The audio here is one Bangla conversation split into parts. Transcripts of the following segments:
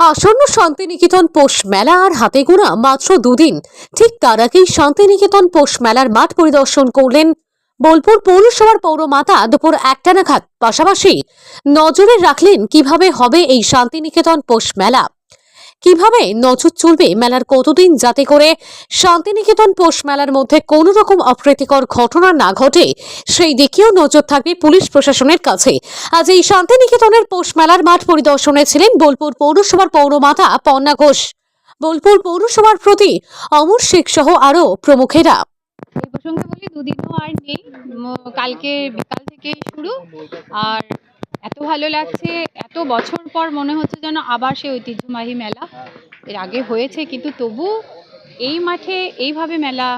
আসন্ন শান্তিনিকেতন পোষ মেলা আর হাতে গোনা মাত্র দুদিন। ঠিক তার আগেই শান্তিনিকেতন পোষ মেলার মাঠ পরিদর্শন করলেন বোলপুর পৌরসভার পৌরমাতা দুপুর একটা নাগাদ। পাশাপাশি নজরে রাখলেন কীভাবে হবে এই শান্তিনিকেতন পোষ মেলা। কীভাবে নজর চলবে মেলার কতদিন? যাতে করে শান্তিনিকেতন পৌষ মেলার মধ্যে কোনো রকম অপ্রীতিকর ঘটনা না ঘটে, সেই দিকেও নজর থাকবে পুলিশ প্রশাসনের কাছে। আজ এই শান্তিনিকেতনের পৌষ মেলার মাঠ পরিদর্শনে ছিলেন বোলপুর পৌরসভার পৌরমাতা পন্না ঘোষ। বোলপুর পৌরসভার প্রতি অমর শেখ সহ আরও প্রমুখেরা। এই প্রসঙ্গে বলি, দুদিনও আর নেই। কালকে বিকাল থেকেই শুরু। আর এত ভালো লাগছে এত বছর পর মনে হচ্ছে যেন আবার সেই ঐতিহ্যবাহী মেলা। এর আগে হয়েছে কিন্তু তবু এই মাঠে এইভাবে মেলা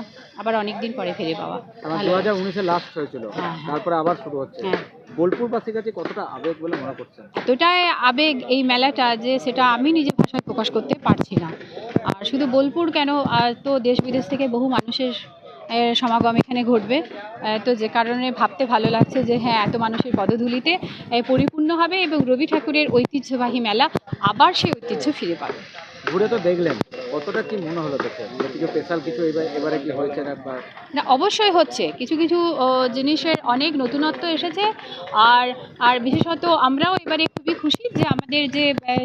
আবার অনেকদিন পরে ফিরে পাওয়া। দু হাজার উনিশে লাস্ট হয়েছিল হ্যাঁ, হ্যাঁ। তারপরে আবার শুরু হচ্ছে। হ্যাঁ। বোলপুরবাসীর কাছে কতটা আবেগ বলে মনে করছেন? এতটাই আবেগ এই মেলাটা যে সেটা আমি নিজের ভাষায় প্রকাশ করতে পারছি না। আর শুধু বোলপুর কেন আর তো দেশ বিদেশ থেকে বহু মানুষের সমাগম এখানে ঘটবে। তো যে কারণে ভাবতে ভালো লাগছে যে হ্যাঁ এত মানুষের পদধূলিতে পরিপূর্ণ হবে এবং রবি ঠাকুরের ঐতিহ্যবাহী মেলা আবার সেই ঐতিহ্য ফিরে পাবে। ঘুরে তো দেখলেন কতটা কি মনে হলো দেখে? কিছু স্পেশাল কিছু এবারে কি হয়েছে না অবশ্যই হচ্ছে। কিছু কিছু জিনিসের অনেক নতুনত্ব এসেছে। আর আর বিশেষত আমরাও এবারে খুবই খুশি যে আমাদের যে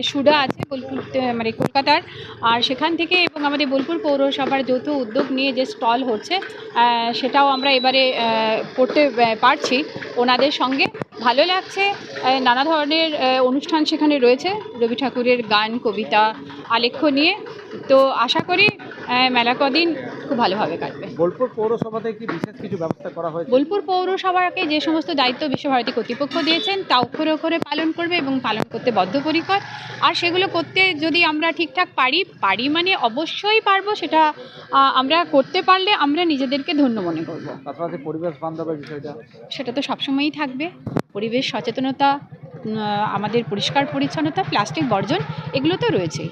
সুডা আছে বোলপুর মানে কলকাতার, আর সেখান থেকে এবং আমাদের বোলপুর পৌরসভার যৌথ উদ্যোগ নিয়ে যে স্টল হচ্ছে সেটাও আমরা এবারে করতে পারছি। ওনাদের সঙ্গে ভালো লাগছে নানা ধরনের অনুষ্ঠান সেখানে রয়েছে, রবি ঠাকুরের গান, কবিতা, আলেখ্য নিয়ে। তো আশা করি মেলা কদিন খুব ভালোভাবে কাটবে। বোলপুর পৌরসভাতে কি বিশেষ কিছু ব্যবস্থা করা হয়েছে? বোলপুর পৌরসভাকে যে সমস্ত দায়িত্ব বিশ্বভারতী কর্তৃপক্ষ দিয়েছেন তা অক্ষরে অক্ষরে পালন করবে এবং পালন করতে বদ্ধপরিকর। আর সেগুলো করতে যদি আমরা ঠিকঠাক পারি পারি মানে অবশ্যই পারব সেটা আমরা করতে পারলে আমরা নিজেদেরকে ধন্য মনে করব। পাশাপাশি পরিবেশ বান্ধবের বিষয়টা? সেটা তো সবসময়ই থাকবে। পরিবেশ সচেতনতা আমাদের পরিষ্কার পরিচ্ছন্নতা প্লাস্টিক বর্জন এগুলো তো রয়েছেই।